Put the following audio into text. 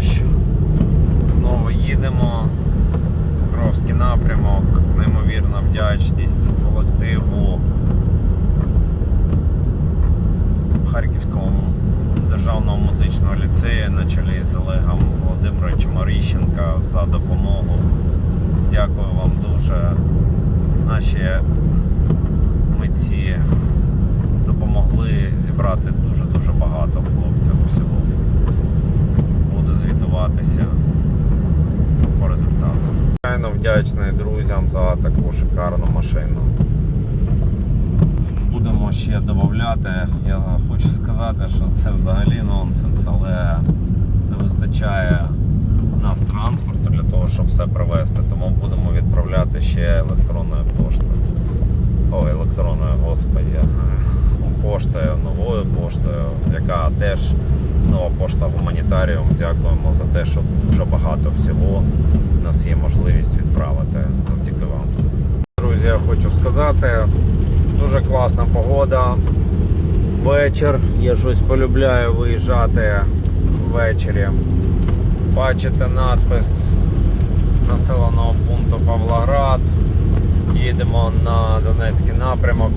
дощ. Знову їдемо. Покровський напрямок, неймовірна вдячність колективу Харківському державного музичного ліцею на чолі з Олегом Володимировичем Оріщенка за допомогу. Дякую вам дуже. Наші митці допомогли зібрати дуже-дуже багато хлопцям Звичайно вдячний друзям за таку шикарну машину. Будемо ще додати. Я хочу сказати, що це взагалі нонсенс, але не вистачає нас транспорту для того, щоб все привезти. Тому будемо відправляти ще електронною поштою. Ой, електронною, господі. Поштою, новою поштою, яка теж нова пошта гуманітаріум. Дякуємо за те, що дуже багато всього хочу сказати, дуже класна погода. Вечір. Я щось полюбляю виїжджати ввечері. Бачите надпис населеного пункту Павлоград. Їдемо на Донецький напрямок.